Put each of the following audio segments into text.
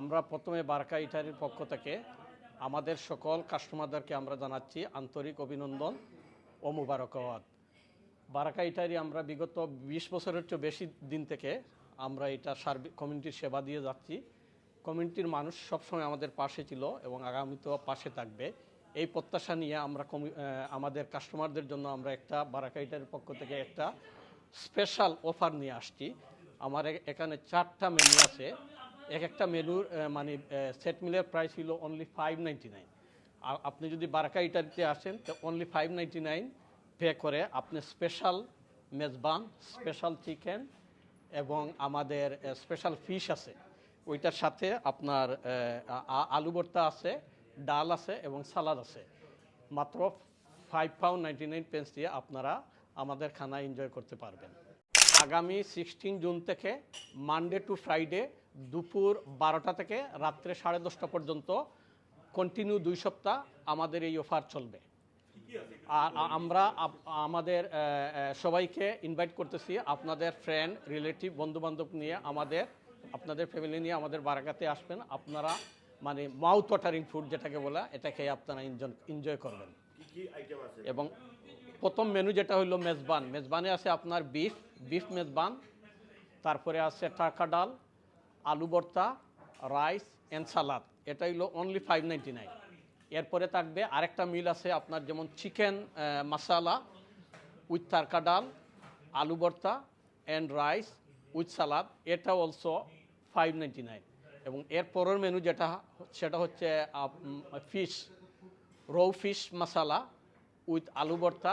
আমরা প্রথমে বারকা ইটারির পক্ষ থেকে আমাদের সকল কাস্টমারদেরকে আমরা জানাচ্ছি আন্তরিক অভিনন্দন ও মুবারকবাদ। বারাকা ইটারি আমরা বিগত বিশ বছরের চেয়ে বেশি দিন থেকে আমরা এটা সার্বিক কমিউনিটির সেবা দিয়ে যাচ্ছি। কমিউনিটির মানুষ সবসময় আমাদের পাশে ছিল এবং আগামীতেও পাশে থাকবে। এই প্রত্যাশা নিয়ে আমরা আমাদের কাস্টমারদের জন্য আমরা একটা বারাকা ইটারির পক্ষ থেকে একটা স্পেশাল অফার নিয়ে আসছি। আমার এখানে চারটা মেনু আছে। এক একটা মেনুর মানে সেট মিলের প্রাইস ছিল অনলি ফাইভ নাইনটি নাইন আর আপনি যদি বারাকা ইটালিতে আসেন, তো only five ninety nine pay করে আপনি স্পেশাল মেজবান স্পেশাল চিকেন এবং আমাদের স্পেশাল ফিশ আছে। ওইটার সাথে আপনার আলু ভর্তা আছে, ডাল আছে এবং সালাদ আছে। মাত্র five pound ninety nine pence দিয়ে আপনারা আমাদের খানা এনজয় করতে পারবেন। আগামী সিক্সটিন জুন থেকে মানডে টু ফ্রাইডে দুপুর বারোটা থেকে রাত্রে সাড়ে দশটা পর্যন্ত কন্টিনিউ দুই সপ্তাহ আমাদের এই অফার চলবে। আর আমরা আমাদের সবাইকে ইনভাইট করতেছি আপনাদের ফ্রেন্ড রিলেটিভ বন্ধুবান্ধব নিয়ে আমাদের আপনাদের ফ্যামিলি নিয়ে আমাদের বারাকাতে আসবেন। আপনারা মানে মাউথ ওয়াটারিং ফুড যেটাকে বলা এটা খেয়ে আপনারা এনজয় করবেন। এবং প্রথম মেনু যেটা হইল মেজবান। মেজবানে আছে আপনার বিফ বিফ মেজবান তারপরে আছে টাকা ডাল আলু ভর্তা, রাইস অ্যান্ড সালাদ। এটা হইল অনলি ফাইভ নাইনটি নাইন এরপরে থাকবে আরেকটা মিল আছে আপনার যেমন চিকেন মশালা উইথ তারকা ডাল আলু ভর্তা অ্যান্ড রাইস উইথ সালাদ। এটা অলসো ফাইভ নাইনটি নাইন এবং এর পরের মেনু যেটা, সেটা হচ্ছে fish রৌ fish masala with aloo bharta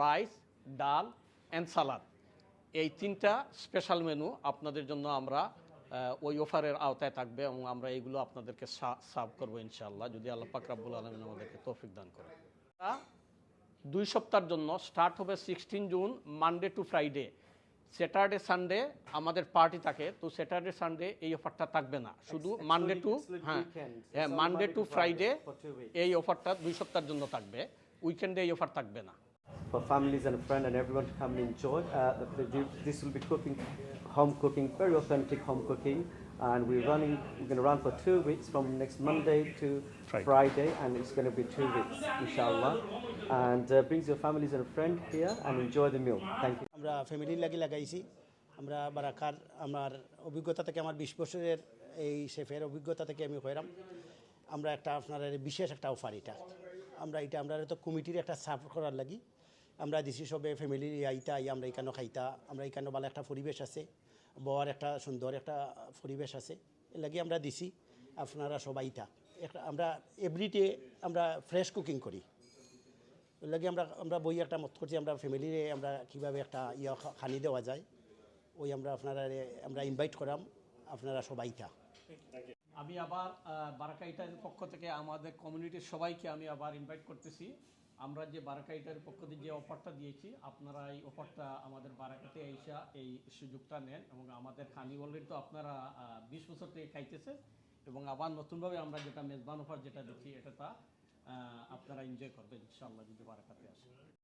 rice ডাল অ্যান্ড সালাদ। এই তিনটা স্পেশাল মেনু আপনাদের জন্য আমরা ওই অফারের আওতায় থাকবে এবং আমরা এইগুলো আপনাদেরকে সার্ভ করব ইনশাআল্লাহ যদি আল্লাহ পাক রাব্বুল আলমিন আমাদেরকে তৌফিক দান করে দুই সপ্তাহের জন্য স্টার্ট হবে sixteen June Monday to Friday Saturday Sunday আমাদের পার্টি থাকে তো স্যাটারডে সানডে এই অফারটা থাকবে না। শুধু মানডে টু হ্যাঁ হ্যাঁ মানডে টু ফ্রাইডে. এই অফারটা দুই সপ্তাহের জন্য থাকবে। উইকেন্ডে এই অফার থাকবে না। For families and friends and everyone to come and enjoy. Uh, this will be cooking, home cooking, very authentic home cooking. And we're running, we're going to run for two weeks from next Monday to Friday. Friday, and it's going to be two weeks, inshallah. And uh, brings your families and friends here and enjoy the meal. Thank you. আমরা ফ্যামিলির লাগি লাগাইছি আমরা বারাকার আমার অভিজ্ঞতা থেকে আমার বিশ বছরের এই শেফের অভিজ্ঞতা থেকে আমি হইলাম আমরা একটা আপনার বিশেষ একটা অফার এটা আমরা এটা আমরা তো কমিটির একটা সার্ভ করার লাগি আমরা দিছি সবে ফ্যামিলি আইতা আই আমরা এখানে খাইতা আমরা এখানে ভালো একটা পরিবেশ আছে বর একটা সুন্দর একটা পরিবেশ আছে লাগি আমরা দিছি আপনারা সবাইটা একটা আমরা এভরিডে আমরা ফ্রেশ কুকিং করি। লাগে আমরা আমরা বই একটা মত করছি আমরা ফ্যামিলিরে আমরা কীভাবে একটা ইয়া খানি দেওয়া যায় ওই আমরা আপনারা আমরা ইনভাইট করাম আপনারা সবাইটা আমি আবার আহ, বারাকা ইটারের পক্ষ থেকে আমাদের কমিউনিটির সবাইকে আমি আবার ইনভাইট করতেছি। আমরা যে বারাকাইটার পক্ষ থেকে যে অফারটা দিয়েছি, আপনারা এই অফারটা আমাদের বারাকাতে এসা এই সুযোগটা নেন এবং আমাদের খানি অলরেডি তো আপনারা বিশ বছর থেকে খাইতেছে এবং আবার নতুনভাবে আমরা যেটা মেজবান অফার যেটা দিচ্ছি, এটা তা আপনারা এনজয় করবেন, ইনশাআল্লাহ, যদি বারাকাতে আসেন।